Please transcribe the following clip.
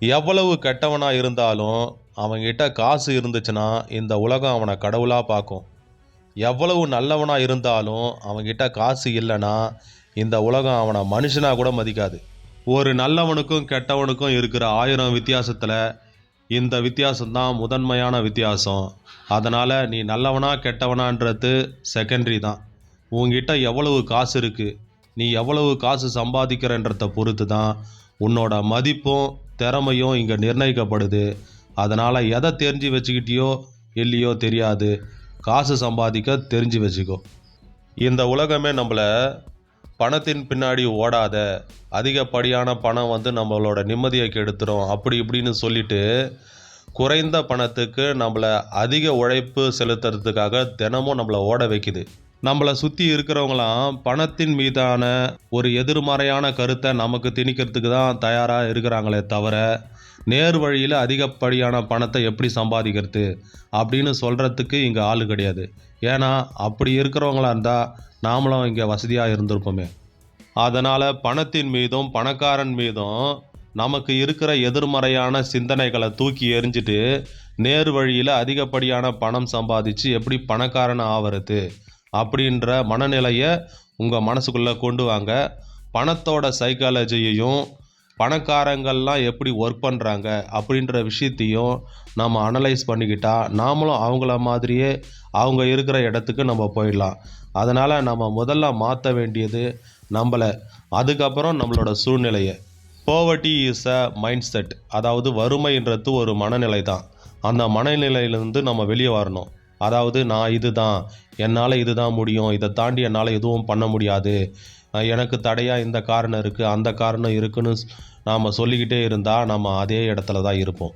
எவ்வளவு கெட்டவனாக இருந்தாலும் அவன்கிட்ட காசு இருந்துச்சுன்னா இந்த உலகம் அவனை கடவுளாக பார்க்கும். எவ்வளவு நல்லவனாக இருந்தாலும் அவன்கிட்ட காசு இல்லைன்னா இந்த உலகம் அவனை மனுஷனாக கூட மதிக்காது. ஒரு நல்லவனுக்கும் கெட்டவனுக்கும் இருக்கிற ஆயிரம் வித்தியாசத்தில் இந்த வித்தியாசம்தான் முதன்மையான வித்தியாசம். அதனால் நீ நல்லவனா கெட்டவனான்றது செகண்டரி தான். உங்ககிட்ட எவ்வளவு காசு இருக்குது நீ எவ்வளவு காசு சம்பாதிக்கிறன்றத பொறுத்து தான் உன்னோட மதிப்பும் திறமையும் இங்கே நிர்ணயிக்கப்படுது. அதனால் எதை தெரிஞ்சு வச்சுக்கிட்டியோ இல்லையோ தெரியாது. காசு சம்பாதிக்க தெரிஞ்சு வச்சுக்கோ. இந்த உலகமே நம்மளை பணத்தின் பின்னாடி ஓடாத அதிகப்படியான பணம் வந்து நம்மளோட நிம்மதியை கெடுத்துரும். அப்படி இப்படின்னு சொல்லிட்டு குறைந்த பணத்துக்கு நம்மளை அதிக உழைப்பு செலுத்துறதுக்காக தினமும் நம்மளை ஓட வைக்குது. நம்மளை சுற்றி இருக்கிறவங்களாம் பணத்தின் மீதான ஒரு எதிர்மறையான கருத்தை நமக்கு திணிக்கிறதுக்கு தான் தயாராக இருக்கிறாங்களே தவிர நேர் வழியில் அதிகப்படியான பணத்தை எப்படி சம்பாதிக்கிறது அப்படின்னு சொல்கிறதுக்கு இங்கே ஆள் கிடையாது. ஏன்னா அப்படி இருக்கிறவங்களா இருந்தால் நாமளும் இங்கே வசதியாக இருந்திருப்போமே. அதனால் பணத்தின் மீதும் பணக்காரன் மீதும் நமக்கு இருக்கிற எதிர்மறையான சிந்தனைகளை தூக்கி எறிஞ்சிட்டு நேர் வழியில் அதிகப்படியான பணம் சம்பாதிச்சு எப்படி பணக்காரன் ஆவறது அப்படின்ற மனநிலையை உங்கள் மனசுக்குள்ளே கொண்டு வாங்க. பணத்தோட சைக்காலஜியையும் பணக்காரங்கள்லாம் எப்படி ஒர்க் பண்ணுறாங்க அப்படின்ற விஷயத்தையும் நம்ம அனலைஸ் பண்ணிக்கிட்டால் நாமளும் அவங்கள மாதிரியே அவங்க இருக்கிற இடத்துக்கு நம்ம போயிடலாம். அதனால் நம்ம முதல்ல மாற்ற வேண்டியது நம்மளை. அதுக்கப்புறம் நம்மளோட சூழ்நிலையை. Poverty is a mind set அதாவது வறுமைன்றது ஒரு மனநிலை தான் அந்த மனநிலையிலேருந்து நம்ம வெளியே வரணும். அதாவது நான் இதுதான் என்னால் இதுதான் முடியும். இதை தாண்டி என்னால் எதுவும் பண்ண முடியாது. எனக்கு தடையாக இந்த காரணம் இருக்குது அந்த காரணம் இருக்குன்னு நாம் சொல்லிக்கிட்டே இருந்தால் நம்ம அதே இடத்துல தான் இருப்போம்.